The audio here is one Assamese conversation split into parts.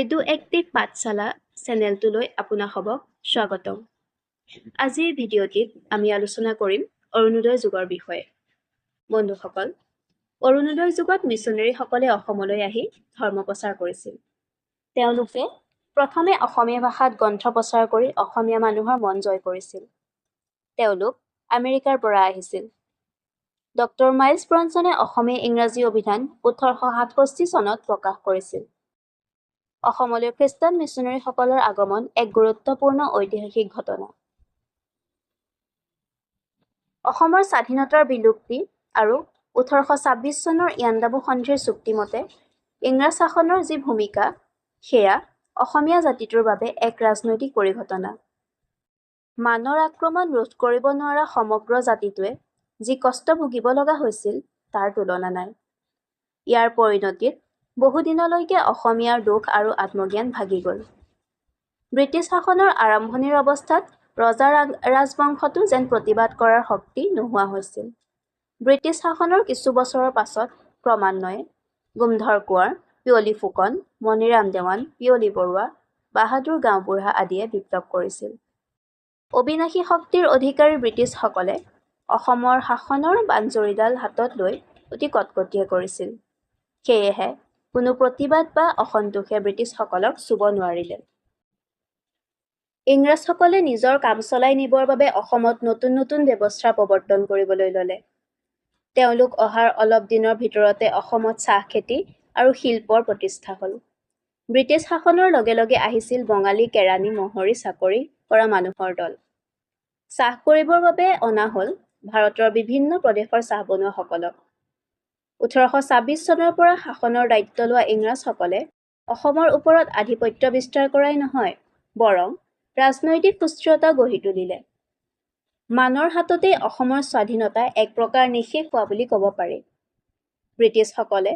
এডু এক্টিভ পাঠশালা চেনেলটোলৈ আপোনাসৱক স্বাগতম। আজিৰ ভিডিঅ'টিত আমি আলোচনা কৰিম অৰুণোদয় যুগৰ বিষয়ে। বন্ধুসকল অৰুণোদয় যুগত মিছনেৰীসকলে অসমলৈ আহি ধৰ্ম প্ৰচাৰ কৰিছিল। তেওঁলোকে প্ৰথমে অসমীয়া ভাষাত গ্ৰন্থ প্ৰচাৰ কৰি অসমীয়া মানুহৰ মন জয় কৰিছিল। তেওঁলোক আমেৰিকাৰ পৰা আহিছিল। ডক্টৰ মাইলছ ব্ৰনছনে অসমীয়া ইংৰাজী অভিধান ওঠৰশ সাতষষ্ঠি চনত প্ৰকাশ কৰিছিল। অসমলৈ খ্ৰীষ্টান মিছনেৰীসকলৰ আগমন এক গুৰুত্বপূৰ্ণ ঐতিহাসিক ঘটনা। অসমৰ স্বাধীনতাৰ বিলুপ্তি আৰু ওঠৰশ ছাব্বিছ চনৰ ইয়াণ্ডাবু সন্ধিৰ চুক্তি মতে ইংৰাজ শাসনৰ যি ভূমিকা সেয়া অসমীয়া জাতিটোৰ বাবে এক ৰাজনৈতিক পৰিঘটনা। মানৰ আক্ৰমণ ৰোধ কৰিব নোৱাৰা সমগ্ৰ জাতিটোৱে যি কষ্ট ভুগিব লগা হৈছিল তাৰ তুলনা নাই। ইয়াৰ পৰিণতিত বহুদিনলৈকে অসমীয়াৰ দুখ আৰু আত্মজ্ঞান ভাগি গল। ব্ৰিটিছ শাসনৰ আৰম্ভণিৰ অৱস্থাত ৰজা ৰাজবংশতো যেন প্ৰতিবাদ কৰাৰ শক্তি নোহোৱা হৈছিল। ব্ৰিটিছ শাসনৰ কিছু বছৰৰ পাছত ক্ৰমান্বয়ে গোমধৰ কোঁৱৰ পিয়লি ফুকন মণিৰাম দেৱান পিয়লি বৰুৱা বাহাদুৰ গাঁওবুঢ়া আদিয়ে বিপ্লৱ কৰিছিল। অবিনাশী শক্তিৰ অধিকাৰী ব্ৰিটিছসকলে অসমৰ শাসনৰ বানজৰীডাল হাতত লৈ অতি কটকটীয়া কৰিছিল। সেয়েহে কোনো প্ৰতিবাদ বা অসন্তোষে ব্ৰিটিছসকলক চুব নোৱাৰিলে। ইংৰাজসকলে নিজৰ কাম চলাই নিবৰ বাবে অসমত নতুন নতুন ব্যৱস্থা প্ৰৱৰ্তন কৰিবলৈ ল'লে। তেওঁলোক অহাৰ অলপ দিনৰ ভিতৰতে অসমত চাহ খেতি আৰু শিল্পৰ প্ৰতিষ্ঠা হ'ল। ব্ৰিটিছ শাসনৰ লগে লগে আহিছিল বঙালী কেৰাণী মহৰী চাকৰি কৰা মানুহৰ দল। চাহ কৰিবৰ বাবে অনা হ'ল ভাৰতৰ বিভিন্ন প্ৰদেশৰ চাহ বনুৱাসকলক। ওঠৰশ ছাব্বিছ চনৰ পৰা শাসনৰ দায়িত্ব লোৱা ইংৰাজসকলে অসমৰ ওপৰত আধিপত্য বিস্তাৰ কৰাই নহয় বৰং ৰাজনৈতিক সুস্থিৰতা গঢ়ি তুলিলে। মানৰ হাততেই অসমৰ স্বাধীনতা এক প্ৰকাৰ নিশেষ হোৱা বুলি ক'ব পাৰি। ব্ৰিটিছসকলে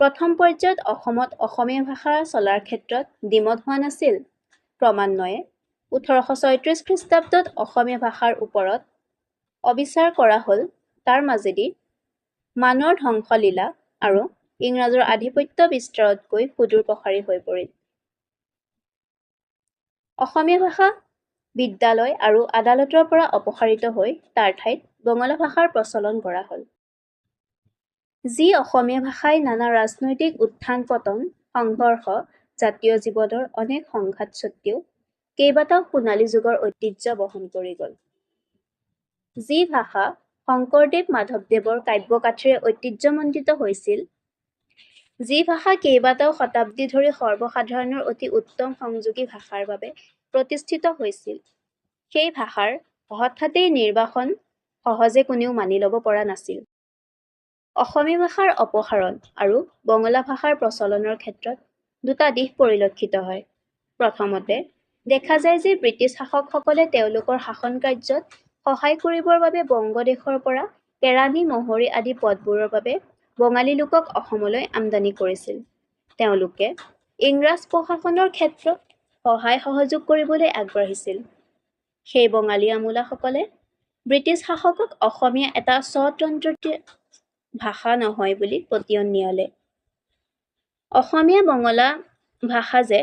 প্ৰথম পৰ্যায়ত অসমত অসমীয়া ভাষা চলাৰ ক্ষেত্ৰত দ্বিমত হোৱা নাছিল। ক্ৰমান্বয়ে ওঠৰশ ছয়ত্ৰিছ খ্ৰীষ্টাব্দত অসমীয়া ভাষাৰ ওপৰত অবিচাৰ কৰা হ'ল তাৰ মাজেদি মানৰ ধ্বংসলীলা আৰু ইংৰাজৰ আধিপত্য বিস্তাৰতকৈ সুদূৰ প্ৰসাৰী হৈ পৰিল। অসমীয়া ভাষা বিদ্যালয় আৰু আদালতৰ পৰা অপসাৰিত হৈ তাৰ ঠাইত বঙলা ভাষাৰ প্ৰচলন কৰা হ'ল। যি অসমীয়া ভাষাই নানা ৰাজনৈতিক উত্থান পতন সংঘৰ্ষ জাতীয় জীৱনৰ অনেক সংঘাত স্বত্বেও কেইবাটাও সোণালী যুগৰ ঐতিহ্য বহন কৰি গল। যি ভাষা শংকৰদেৱ মাধৱদেৱৰ কাব্যকাঠিৰে ঐতিহ্যমণ্ডিত হৈছিল। যি ভাষা কেইবাটাও শতাব্দী ধৰি সৰ্বসাধাৰণৰ অতি উত্তম সংযোগী ভাষাৰ বাবে প্ৰতিষ্ঠিত হৈছিল। সেই ভাষাৰ হঠাতেই নিৰ্বাসন সহজে কোনেও মানি ল'ব পৰা নাছিল। অসমীয়া ভাষাৰ অপসাৰণ আৰু বঙলা ভাষাৰ প্ৰচলনৰ ক্ষেত্ৰত দুটা দিশ পৰিলক্ষিত হয়। প্ৰথমতে দেখা যায় যে ব্ৰিটিছ শাসকসকলে তেওঁলোকৰ শাসন কাৰ্যত সহায় কৰিবৰ বাবে বংগদেশৰ পৰা কেৰাণী মহৰী আদি পদবোৰৰ বাবে বঙালী লোকক অসমলৈ আমদানি কৰিছিল। তেওঁলোকে ইংৰাজ প্ৰশাসনৰ ক্ষেত্ৰত সহায় সহযোগ কৰিবলৈ আগবাঢ়িছিল। সেই বঙালী আমোলাসকলে ব্ৰিটিছ শাসকক অসমীয়া এটা স্বতন্ত্ৰ ভাষা নহয় বুলি পতিয়ন নিয়ালে। অসমীয়া বঙলা ভাষা যে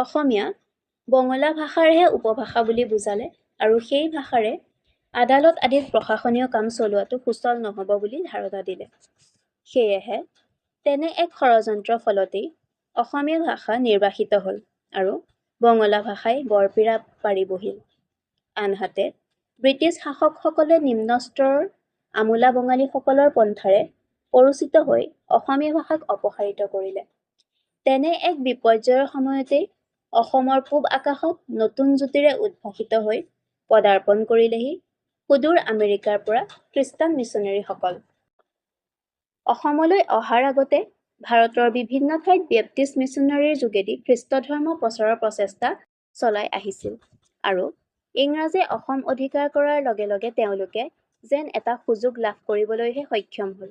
অসমীয়া বঙলা ভাষাৰহে উপভাষা বুলি বুজালে আৰু সেই ভাষাৰে আদালত আদিত প্ৰশাসনীয় কাম চলোৱাটো সুচল নহ'ব বুলি ধাৰণা দিলে। সেয়েহে তেনে এক ষড়যন্ত্ৰৰ ফলতেই অসমীয়া ভাষা নিৰ্বাসিত হ'ল আৰু বঙলা ভাষাই বৰপীৰা পাৰি বহিল আনহাতে ব্ৰিটিছ শাসকসকলে নিম্ন স্তৰৰ আমোলা বঙালীসকলৰ পন্থাৰে পৰিচিত হৈ অসমীয়া ভাষাক অপসাৰিত কৰিলে। তেনে এক বিপৰ্যয়ৰ সময়তেই অসমৰ পূব আকাশত নতুন জ্যোতিৰে উদ্ভাসিত হৈ পদাৰ্পণ কৰিলেহি সুদূৰ আমেৰিকাৰ পৰা খ্ৰীষ্টান মিছনেৰীসকল। অসমলৈ অহাৰ আগতে ভাৰতৰ বিভিন্ন ঠাইত বেপ্টিষ্ট মিছনেৰীৰ যোগেদি খ্ৰীষ্ট ধৰ্ম প্ৰচাৰৰ প্ৰচেষ্টা চলাই আহিছিল আৰু ইংৰাজে অসম অধিকাৰ কৰাৰ লগে লগে তেওঁলোকে যেন এটা সুযোগ লাভ কৰিবলৈহে সক্ষম হ'ল।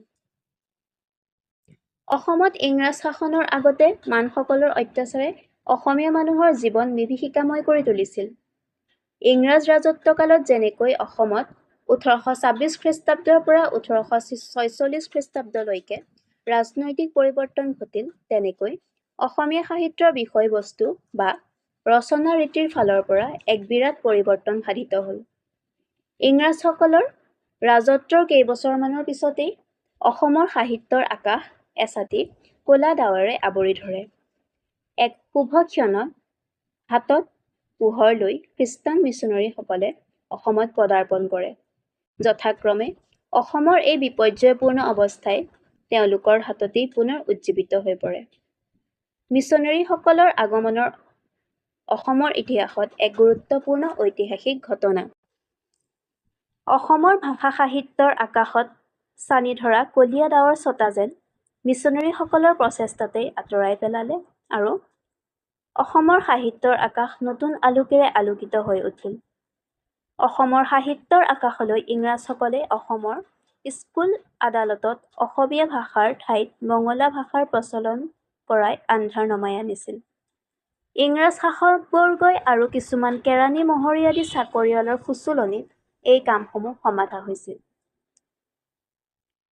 অসমত ইংৰাজ শাসনৰ আগতে মানসকলৰ অত্যাচাৰে অসমীয়া মানুহৰ জীৱন বিভীষিকাময় কৰি তুলিছিল। ইংৰাজ ৰাজত্বকালত যেনেকৈ অসমত ওঠৰশ ছাব্বিছ খ্ৰীষ্টাব্দৰ পৰা ওঠৰশ ছয়চল্লিছ খ্ৰীষ্টাব্দলৈকে ৰাজনৈতিক পৰিৱৰ্তন ঘটিল তেনেকৈ অসমীয়া সাহিত্যৰ বিষয়বস্তু বা ৰচনা ৰীতিৰ ফালৰ পৰা এক বিৰাট পৰিৱৰ্তন সাধিত হ'ল। ইংৰাজসকলৰ ৰাজত্বৰ কেইবছৰমানৰ পিছতেই অসমৰ সাহিত্যৰ আকাশ এচাটি কলা ডাৱৰে আৱৰি ধৰে। শুভ ক্ষণত হাতত পোহৰ লৈ খ্ৰীষ্টান মিছনেৰীসকলে অসমত পদাৰ্পণ কৰে। যথাক্ৰমে অসমৰ এই বিপৰ্যয়পূৰ্ণ অৱস্থাই তেওঁলোকৰ হাততেই পুনৰ উজ্জীৱিত হৈ পৰে। মিছনেৰীসকলৰ আগমনৰ অসমৰ ইতিহাসত এক গুৰুত্বপূৰ্ণ ঐতিহাসিক ঘটনা। অসমৰ ভাষা সাহিত্যৰ আকাশত চানি ধৰা কলীয়া ডাৱৰ ছটা যেন মিছনেৰীসকলৰ প্ৰচেষ্টাতেই আঁতৰাই পেলালে আৰু অসমৰ সাহিত্যৰ আকাশ নতুন আলোকেৰে আলোকিত হৈ উঠিল। অসমৰ সাহিত্যৰ আকাশলৈ ইংৰাজসকলে অসমৰ স্কুল আদালতত অসমীয়া ভাষাৰ ঠাইত বঙলা ভাষাৰ প্ৰচলন কৰাই আন্ধাৰ নমাই আনিছিল। ইংৰাজ শাসকবৰ্গই আৰু কিছুমান কেৰাণী মহৰীয়াদী চাকৰিয়ালৰ ফুচুলনিত এই কামসমূহ সমাধা হৈছিল।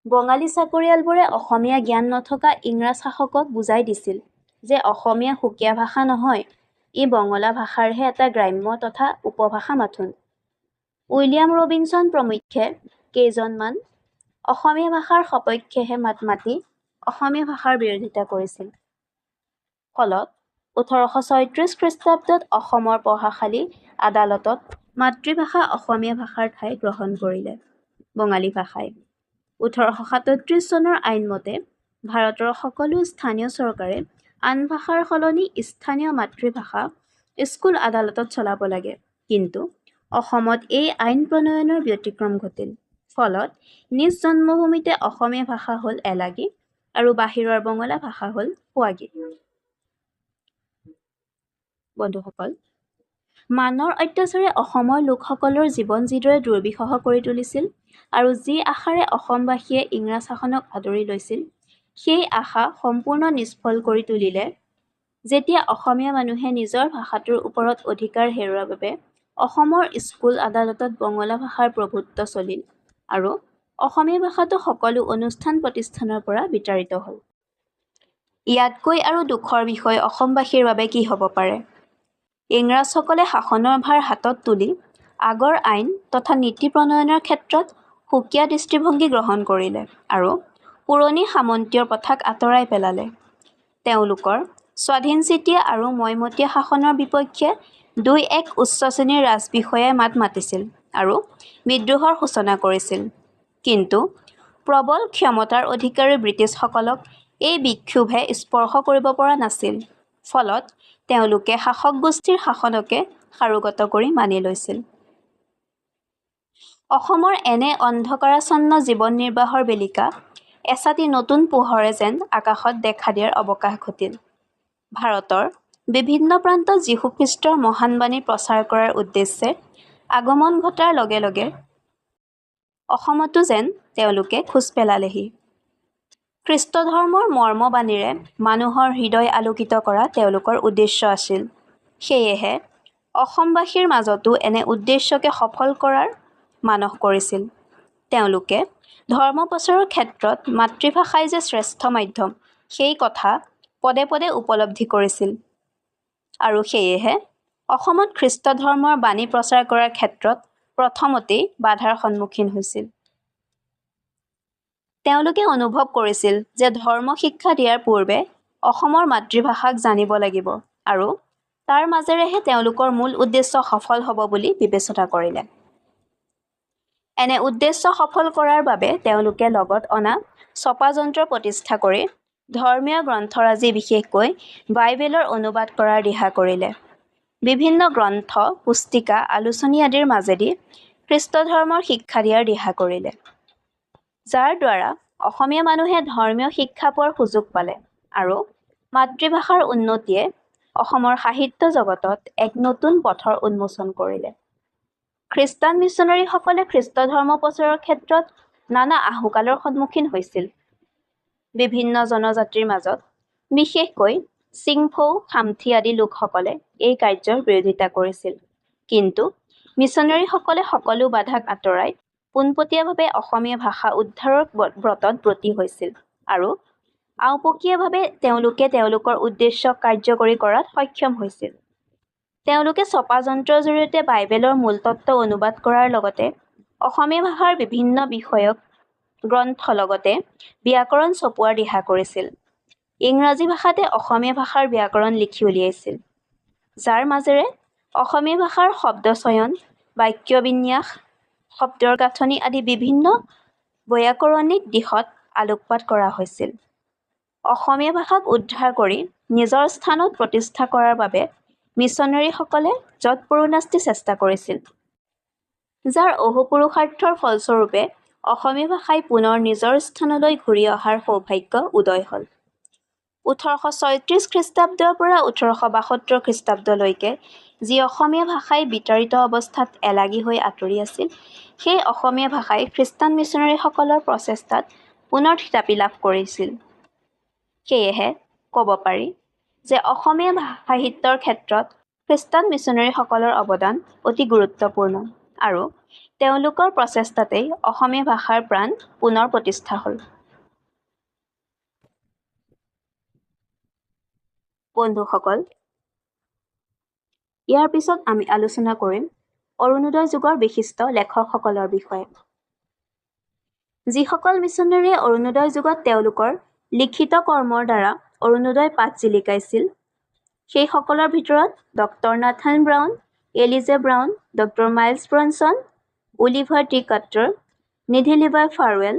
বঙালী চাকৰিয়ালবোৰে অসমীয়া জ্ঞান নথকা ইংৰাজ শাসকক বুজাই দিছিল যে অসমীয়া সুকীয়া ভাষা নহয় ই বঙলা ভাষাৰহে এটা গ্ৰাম্য তথা উপভাষা মাথোন। উইলিয়াম ৰবিনছন প্ৰমুখ্যে কেইজনমান অসমীয়া ভাষাৰ সপক্ষেহে মাত মাতি অসমীয়া ভাষাৰ বিৰোধিতা কৰিছিল। ফলত ওঠৰশ ছয়ত্ৰিশ খ্ৰীষ্টাব্দত অসমৰ পঢ়াশালী আদালতত মাতৃভাষা অসমীয়া ভাষাৰ ঠাই গ্ৰহণ কৰিলে বঙালী ভাষাই। ওঠৰশ সাতত্ৰিশ চনৰ আইনমতে ভাৰতৰ সকলো স্থানীয় চৰকাৰে আন ভাষাৰ সলনি স্থানীয় মাতৃভাষা স্কুল আদালতত চলাব লাগে। কিন্তু অসমত এই আইন প্ৰণয়নৰ ব্যতিক্ৰম ঘটিল। ফলত নিজ জন্মভূমিতে অসমীয়া ভাষা হ'ল এলাগী আৰু বাহিৰৰ বঙলা ভাষা হ'ল সোৱাগী। বন্ধুসকল মানৰ অত্যাচাৰে অসমৰ লোকসকলৰ জীৱন যিদৰে দুৰ্বিষহ কৰি তুলিছিল আৰু যি আশাৰে অসমবাসীয়ে ইংৰাজ শাসনক আদৰি লৈছিল সেই আশা সম্পূৰ্ণ নিষ্ফল কৰি তুলিলে। যেতিয়া অসমীয়া মানুহে নিজৰ ভাষাটোৰ ওপৰত অধিকাৰ হেৰুৱাৰ বাবে অসমৰ স্কুল আদালতত বঙলা ভাষাৰ প্ৰভুত্ব চলিল আৰু অসমীয়া ভাষাটো সকলো অনুষ্ঠান প্ৰতিষ্ঠানৰ পৰা বিতাড়িত হ'ল। ইয়াতকৈ আৰু দুখৰ বিষয় অসমবাসীৰ বাবে কি হ'ব পাৰে? ইংৰাজসকলে শাসনৰ ভাৰ হাতত তুলি আগৰ আইন তথা নীতি প্ৰণয়নৰ ক্ষেত্ৰত সুকীয়া দৃষ্টিভংগী গ্ৰহণ কৰিলে আৰু পুৰণি সামন্তীয় প্ৰথাক আঁতৰাই পেলালে। তেওঁলোকৰ স্বাধীনচিতীয়া আৰু মৈমতীয়া শাসনৰ বিপক্ষে দুই এক উচ্চ শ্ৰেণীৰ ৰাজবিষয়াই মাত মাতিছিল আৰু বিদ্ৰোহৰ সূচনা কৰিছিল। কিন্তু প্ৰবল ক্ষমতাৰ অধিকাৰী ব্ৰিটিছসকলক এই বিক্ষোভে স্পৰ্শ কৰিব পৰা নাছিল। ফলত তেওঁলোকে শাসক গোষ্ঠীৰ শাসনকে সাৰোগত কৰি মানি লৈছিল। অসমৰ এনে অন্ধকাৰাচ্ছন্ন জীৱন নিৰ্বাহৰ বেলিকা এচাটি নতুন পোহৰে যেন আকাশত দেখা দিয়াৰ অৱকাশ ঘটিল। ভাৰতৰ বিভিন্ন প্ৰান্তত যীশুখ্ৰীষ্টৰ মহান বাণী প্ৰচাৰ কৰাৰ উদ্দেশ্যে আগমন ঘটাৰ লগে লগে অসমতো যেন তেওঁলোকে খোজ পেলালেহি। খ্ৰীষ্টধৰ্মৰ মৰ্মবাণীৰে মানুহৰ হৃদয় আলোকিত কৰা তেওঁলোকৰ উদ্দেশ্য আছিল। সেয়েহে অসমবাসীৰ মাজতো এনে উদ্দেশ্যকে সফল কৰাৰ মানস কৰিছিল। তেওঁলোকে ধৰ্ম প্ৰচাৰৰ ক্ষেত্ৰত মাতৃভাষাই যে শ্ৰেষ্ঠ মাধ্যম সেই কথা পদে পদে উপলব্ধি কৰিছিল। আৰু সেয়েহে অসমত খ্ৰীষ্টধৰ্মৰ বাণী প্ৰচাৰ কৰাৰ ক্ষেত্ৰত প্ৰথমতেই বাধাৰ সন্মুখীন হৈছিল। তেওঁলোকে অনুভৱ কৰিছিল যে ধৰ্ম শিক্ষা দিয়াৰ পূৰ্বে অসমৰ মাতৃভাষাক জানিব লাগিব আৰু তাৰ মাজেৰেহে তেওঁলোকৰ মূল উদ্দেশ্য সফল হ'ব বুলি বিবেচনা কৰিলে। এনে উদ্দেশ্য সফল কৰাৰ বাবে তেওঁলোকে লগত অনা ছপা যন্ত্ৰ প্ৰতিষ্ঠা কৰি ধৰ্মীয় গ্ৰন্থৰাজি বিশেষকৈ বাইবেলৰ অনুবাদ কৰাৰ দিহা কৰিলে। বিভিন্ন গ্ৰন্থ পুস্তিকা আলোচনী আদিৰ মাজেদি খ্ৰীষ্টধৰ্মৰ শিক্ষা দিয়াৰ দিহা কৰিলে। যাৰ দ্বাৰা অসমীয়া মানুহে ধৰ্মীয় শিক্ষা পোৱাৰ সুযোগ পালে আৰু মাতৃভাষাৰ উন্নতিয়ে অসমৰ সাহিত্য জগতত এক নতুন পথৰ উন্মোচন কৰিলে। খ্ৰীষ্টান মিছনেৰীসকলে খ্ৰীষ্টধৰ্ম প্ৰচাৰৰ ক্ষেত্ৰত নানা আহুকালৰ সন্মুখীন হৈছিল বিভিন্ন জনজাতিৰ মাজত বিশেষকৈ চিংফৌ খামথি আদি লোকসকলে এই কাৰ্যৰ বিৰোধিতা কৰিছিল কিন্তু মিছনেৰীসকলে সকলো বাধাক আঁতৰাই পোনপটীয়াভাৱে অসমীয়া ভাষা উদ্ধাৰৰ ব্ৰতত ব্ৰতী হৈছিল আৰু আওপকীয়াভাৱে তেওঁলোকে তেওঁলোকৰ উদ্দেশ্য কাৰ্যকৰী কৰাত সক্ষম হৈছিল। তেওঁলোকে ছপা যন্ত্ৰৰ জৰিয়তে বাইবেলৰ মূলতত্ত্ব অনুবাদ কৰাৰ লগতে অসমীয়া ভাষাৰ বিভিন্ন বিষয়ক গ্ৰন্থ লগতে ব্যাকৰণ ছপোৱাৰ দিহা কৰিছিল। ইংৰাজী ভাষাতে অসমীয়া ভাষাৰ ব্যাকৰণ লিখি উলিয়াইছিল, যাৰ মাজেৰে অসমীয়া ভাষাৰ শব্দচয়ন, বাক্যবিন্যাস, শব্দৰ গাঁথনি আদি বিভিন্ন বৈয়াকৰণিক দিশত আলোকপাত কৰা হৈছিল। অসমীয়া ভাষাক উদ্ধাৰ কৰি নিজৰ স্থানত প্ৰতিষ্ঠা কৰাৰ বাবে মিছনেৰীসকলে যৎপৰোনাস্তি চেষ্টা কৰিছিল। যাৰ অহোপুৰুষাৰ্থৰ ফলস্বৰূপে অসমীয়া ভাষাই পুনৰ নিজৰ স্থানলৈ ঘূৰি অহাৰ সৌভাগ্য উদয় হ'ল। ওঠৰশ ছয়ত্ৰিশ খ্ৰীষ্টাব্দৰ পৰা ওঠৰশ বাসত্তৰ খ্ৰীষ্টাব্দলৈকে যি অসমীয়া ভাষাই বিতাড়িত অৱস্থাত এলাগী হৈ আঁতৰি আছিল, সেই অসমীয়া ভাষাই খ্ৰীষ্টান মিছনেৰীসকলৰ প্ৰচেষ্টাত পুনৰ থিতাপি লাভ কৰিছিল। সেয়েহে ক'ব পাৰি যে অসমীয়া সাহিত্যৰ ক্ষেত্ৰত খ্ৰীষ্টান মিছনেৰীসকলৰ অৱদান অতি গুৰুত্বপূৰ্ণ আৰু তেওঁলোকৰ প্ৰচেষ্টাতেই অসমীয়া ভাষাৰ প্ৰাণ পুনৰ প্ৰতিষ্ঠা হ'ল। বন্ধুসকল ইয়াৰ পিছত আমি আলোচনা কৰিম অৰুণোদয় যুগৰ বিশিষ্ট লেখকসকলৰ বিষয়ে। যিসকল মিছনেৰীয়ে অৰুণোদয় যুগত তেওঁলোকৰ লিখিত কৰ্মৰ দ্বাৰা অৰুণোদয় পাঠ জিলিকাইছিল, সেইসকলৰ ভিতৰত ড Nathan Brown, Eliza Brown, the Miles Bronson, Oliver T Cutter, Nidhi Levi Farwell,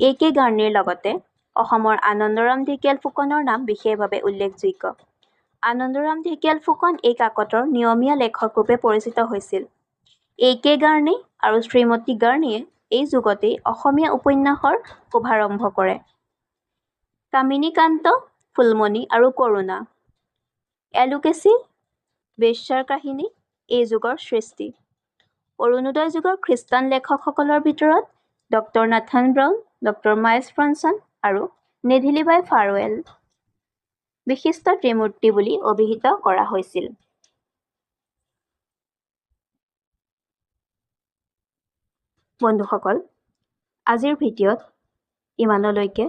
A K গাৰ্ণীৰ লগতে অসমৰ আনন্দৰাম ঢেকিয়াল ফুকনৰ নাম বিশেষভাৱে উল্লেখযোগ্য। আনন্দৰাম ঢেকিয়াল ফুকন এই কাকতৰ নিয়মীয়া লেখকৰূপে পৰিচিত হৈছিল। এ কে গাৰ্ণী আৰু শ্ৰীমতী গাৰ্ণীয়ে এই যুগতেই অসমীয়া উপন্যাসৰ শুভাৰম্ভ কৰে। কামিনী কান্ত, ফুলমণি আৰু কৰুণা, এলোকেচি, বেশ্যাৰ কাহিনী এই যুগৰ সৃষ্টি। অৰুণোদয় যুগৰ খ্ৰীষ্টান লেখকসকলৰ ভিতৰত ড নাথান ব্ৰাউন, ড মাইলছ ব্ৰনছন আৰু নিধি লিভাই ফাৰৱেল বিশিষ্ট ত্ৰিমূৰ্তি বুলি অভিহিত কৰা হৈছিল। বন্ধুসকল আজিৰ ভিডিঅ'ত ইমানলৈকে।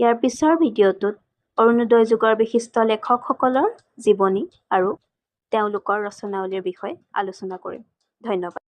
ইয়াৰ পিছৰ ভিডিঅ'টোত অৰুণোদয় যুগৰ বিশিষ্ট লেখকসকলৰ জীৱনী আৰু তেওঁলোকৰ ৰচনাৱলীৰ বিষয়ে আলোচনা কৰিম। ধন্যবাদ।